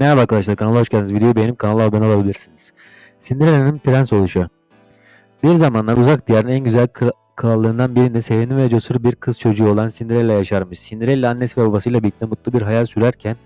Merhaba arkadaşlar kanala hoş geldiniz. Videoyu beğenip kanala abone olabilirsiniz. Cinderella'nın prens oluşu. Bir zamanlar uzak diyarın en güzel kra- krallığından birinde sevimli ve cesur bir kız çocuğu olan Cinderella yaşarmış. Cinderella annesi ve babasıyla birlikte mutlu bir hayat sürerken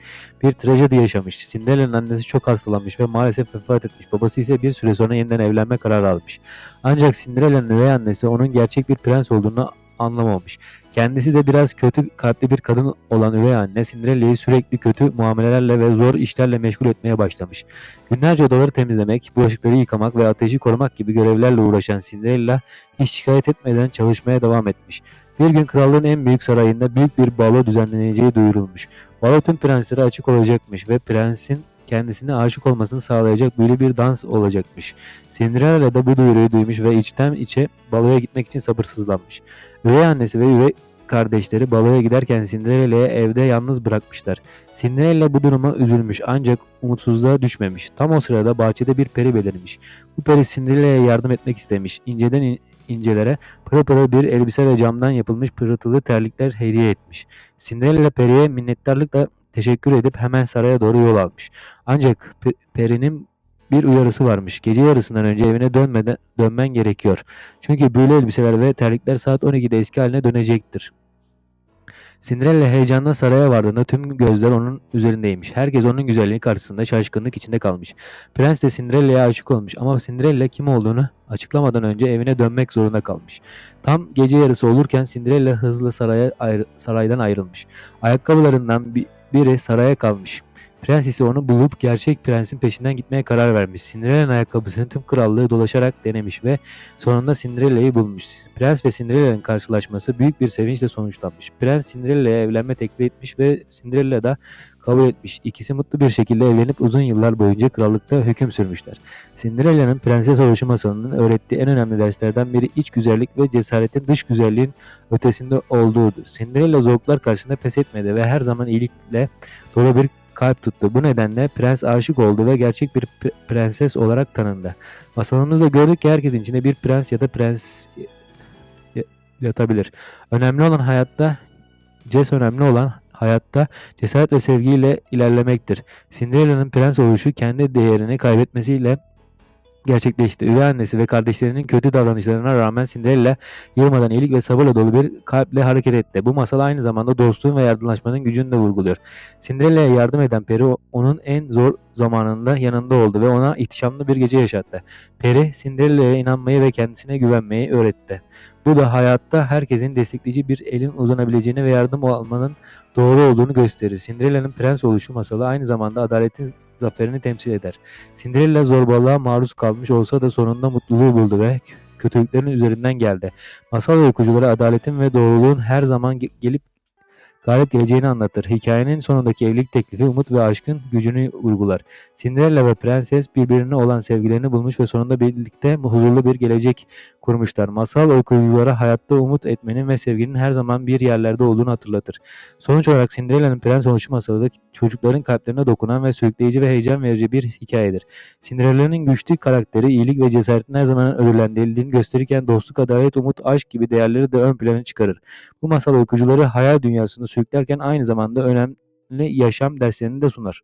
bir trajedi yaşamış. Cinderella'nın annesi çok hastalanmış ve maalesef vefat etmiş. Babası ise bir süre sonra yeniden evlenme kararı almış. Ancak Cinderella'nın üvey annesi onun gerçek bir prens olduğunu anlamamış. Kendisi de biraz kötü kalpli bir kadın olan üvey anne Cinderella'yı sürekli kötü muamelelerle ve zor işlerle meşgul etmeye başlamış. Günlerce odaları temizlemek, bulaşıkları yıkamak ve ateşi korumak gibi görevlerle uğraşan Cinderella hiç şikayet etmeden çalışmaya devam etmiş. Bir gün krallığın en büyük sarayında büyük bir balo düzenleneceği duyurulmuş. Balo tüm prenslere açık olacakmış ve prensin kendisine aşık olmasını sağlayacak böyle bir dans olacakmış. Cinderella da bu duyuruyu duymuş ve içten içe baloya gitmek için sabırsızlanmış. Üvey annesi ve üvey kardeşleri baloya giderken Cinderella'yı evde yalnız bırakmışlar. Cinderella bu duruma üzülmüş ancak umutsuzluğa düşmemiş. Tam o sırada bahçede bir peri belirmiş. Bu peri Cinderella'ya yardım etmek istemiş. İnceden in- incelere pırıl pırıl bir elbise ve camdan yapılmış pırıltılı terlikler hediye etmiş. Cinderella periye minnettarlıkla teşekkür edip hemen saraya doğru yol almış. Ancak pe- perinin bir uyarısı varmış. Gece yarısından önce evine dönmeden dönmen gerekiyor. Çünkü büyülü elbiseler ve terlikler saat 12'de eski haline dönecektir. Cinderella heyecanla saraya vardığında tüm gözler onun üzerindeymiş. Herkes onun güzelliği karşısında şaşkınlık içinde kalmış. Prens de Cinderella'ya aşık olmuş ama Cinderella kim olduğunu açıklamadan önce evine dönmek zorunda kalmış. Tam gece yarısı olurken Cinderella hızlı saraya ayrı- saraydan ayrılmış. Ayakkabılarından bi- biri saraya kalmış. Prens ise onu bulup gerçek prensin peşinden gitmeye karar vermiş. Cinderella'nın ayakkabısını tüm krallığı dolaşarak denemiş ve sonunda Cinderella'yı bulmuş. Prens ve Cinderella'nın karşılaşması büyük bir sevinçle sonuçlanmış. Prens Cinderella'ya evlenme teklif etmiş ve Cinderella da kabul etmiş. İkisi mutlu bir şekilde evlenip uzun yıllar boyunca krallıkta hüküm sürmüşler. Cinderella'nın prenses oluşu masalının öğrettiği en önemli derslerden biri iç güzellik ve cesaretin dış güzelliğin ötesinde olduğudur. Cinderella zorluklar karşısında pes etmedi ve her zaman iyilikle dolu bir kalp tuttu. Bu nedenle prens aşık oldu ve gerçek bir pre- prenses olarak tanındı. Masalımızda gördük ki herkesin içinde bir prens ya da prens yatabilir. Önemli olan hayatta Ces önemli olan hayatta cesaret ve sevgiyle ilerlemektir. Cinderella'nın prens oluşu kendi değerini kaybetmesiyle gerçekleşti. Üvey annesi ve kardeşlerinin kötü davranışlarına rağmen Cinderella yılmadan iyilik ve sabırla dolu bir kalple hareket etti. Bu masal aynı zamanda dostluğun ve yardımlaşmanın gücünü de vurguluyor. Cinderella'ya yardım eden peri onun en zor zamanında yanında oldu ve ona ihtişamlı bir gece yaşattı. Peri Cinderella'ya inanmayı ve kendisine güvenmeyi öğretti. Bu da hayatta herkesin destekleyici bir elin uzanabileceğini ve yardım almanın doğru olduğunu gösterir. Cinderella'nın prens oluşu masalı aynı zamanda adaletin zaferini temsil eder. Cinderella zorbalığa maruz kalmış olsa da sonunda mutluluğu buldu ve kötülüklerin üzerinden geldi. Masal okuyuculara adaletin ve doğruluğun her zaman ge- gelip galip geleceğini anlatır. Hikayenin sonundaki evlilik teklifi umut ve aşkın gücünü vurgular. Cinderella ve prenses birbirine olan sevgilerini bulmuş ve sonunda birlikte huzurlu bir gelecek kurmuşlar. Masal okuyuculara hayatta umut etmenin ve sevginin her zaman bir yerlerde olduğunu hatırlatır. Sonuç olarak Cinderella'nın prens oluşu masalı da çocukların kalplerine dokunan ve sürükleyici ve heyecan verici bir hikayedir. Cinderella'nın güçlü karakteri, iyilik ve cesaretin her zaman ödüllendirildiğini gösterirken dostluk, adalet, umut, aşk gibi değerleri de ön plana çıkarır. Bu masal okuyucuları hayal dünyasında sürüklerken aynı zamanda önemli yaşam derslerini de sunar.